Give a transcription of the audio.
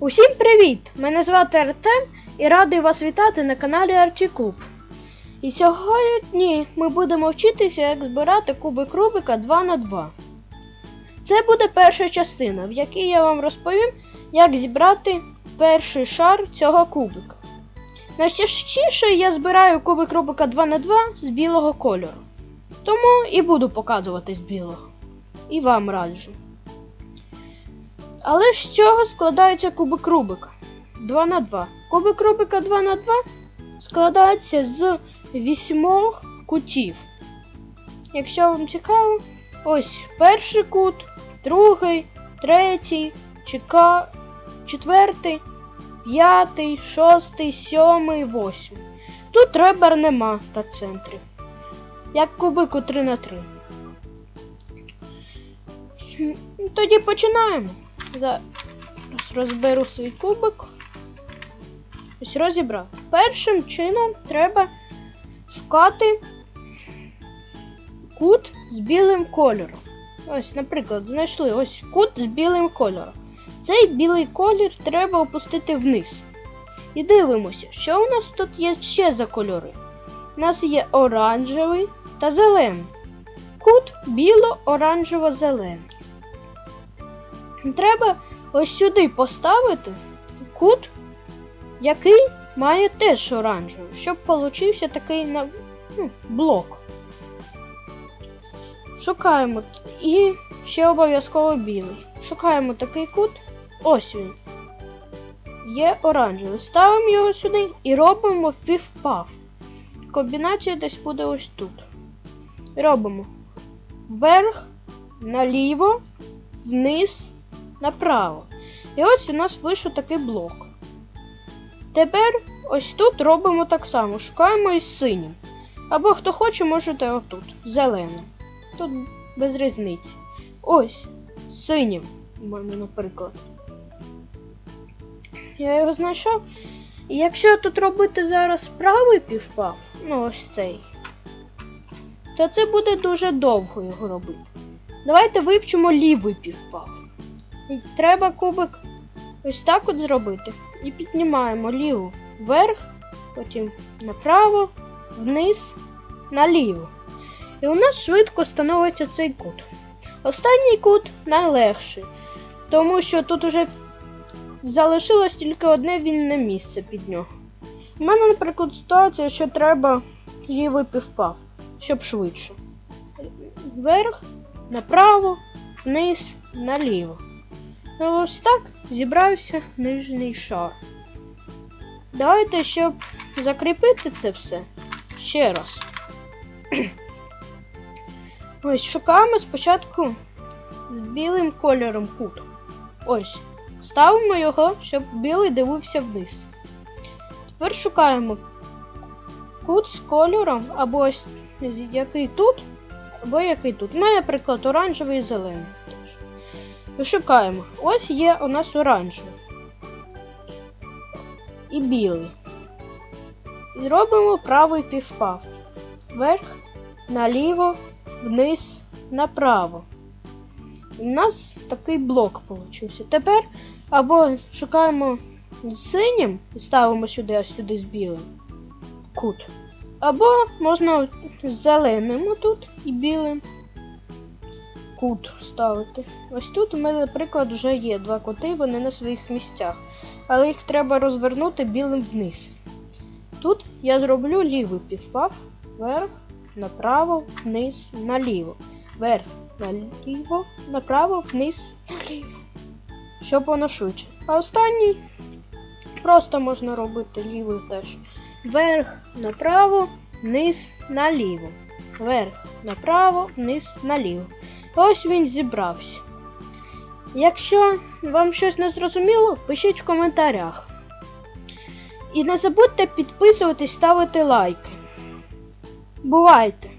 Усім привіт! Мене звати Артем і радий вас вітати на каналі Артікуб. І сьогодні ми будемо вчитися, як збирати кубик Рубика 2 на 2 Це буде перша частина, в якій я вам розповім, як зібрати перший шар цього кубика. Найчастіше я збираю кубик Рубика 2 на 2 з білого кольору. Тому і буду показувати з білого. І вам раджу. Але з чого складається кубик Рубика? 2 на 2. Кубик Рубика 2 на 2 складається з вісьмох кутів. Якщо вам цікаво, ось перший кут, другий, третій, чека... четвертий, п'ятий, шостий, сьомий, восьмий. Тут ребер нема та центрів. Як кубику 3 на 3. Тоді починаємо. Зараз розберу свій кубик. Ось розібрав. Першим чином треба шукати кут з білим кольором. Ось, наприклад, знайшли ось кут з білим кольором. Цей білий колір треба опустити вниз. І дивимося, що у нас тут є ще за кольори. У нас є оранжевий та зелений. Кут біло-оранжево-зелений. Треба ось сюди поставити кут, який має теж оранжевий, щоб получився такий ну, блок. Шукаємо і ще обов'язково білий. Шукаємо такий кут. Ось він. Є оранжевий. Ставимо його сюди і робимо півпав. Комбінація десь буде ось тут. Робимо вверх, наліво, вниз, направо. І ось у нас вийшов такий блок. Тепер ось тут робимо так само. Шукаємо із синім. Або хто хоче, можете отут. Зеленим. Тут без різниці. Ось, синім у мене, наприклад. Я його знайшов. І якщо тут робити зараз правий півпав, ну ось цей, то це буде дуже довго його робити. Давайте вивчимо лівий півпав. Треба кубик ось так от зробити. І піднімаємо ліву вверх, потім направо, вниз, наліво. І у нас швидко становиться цей кут. Останній кут найлегший, тому що тут уже залишилось тільки одне вільне місце під нього. У мене, наприклад, ситуація, що треба лівий півпав, щоб швидше. Вверх, направо, вниз, наліво. І ось так зібрався нижній шар. Давайте, щоб закріпити це все ще раз. Ось шукаємо спочатку з білим кольором кут. Ось. Ставимо його, щоб білий дивився вниз. Тепер шукаємо кут з кольором, або ось який тут, або який тут. У мене, наприклад, оранжевий і зелений. Шукаємо. Ось є у нас оранжевий. І білий. І робимо правий півпав. Вверх, наліво, вниз, направо. У нас такий блок получився. Тепер або шукаємо синім і ставимо сюди, а сюди з білим кут. Або можна з зеленим отут і білим кут ставити. Ось тут у мене, наприклад, вже є два кути, вони на своїх місцях. Але їх треба розвернути білим вниз. Тут я зроблю лівий півпав, вверх, направо, вниз, наліво. Вверх, наліво, направо, вниз, наліво. Щоб воно швидше. А останній просто можна робити лівий теж. Вверх, направо, вниз, наліво. Вверх, направо, вниз, наліво. Ось він зібрався. Якщо вам щось не зрозуміло, пишіть в коментарях. І не забудьте підписуватись, ставити лайки. Бувайте!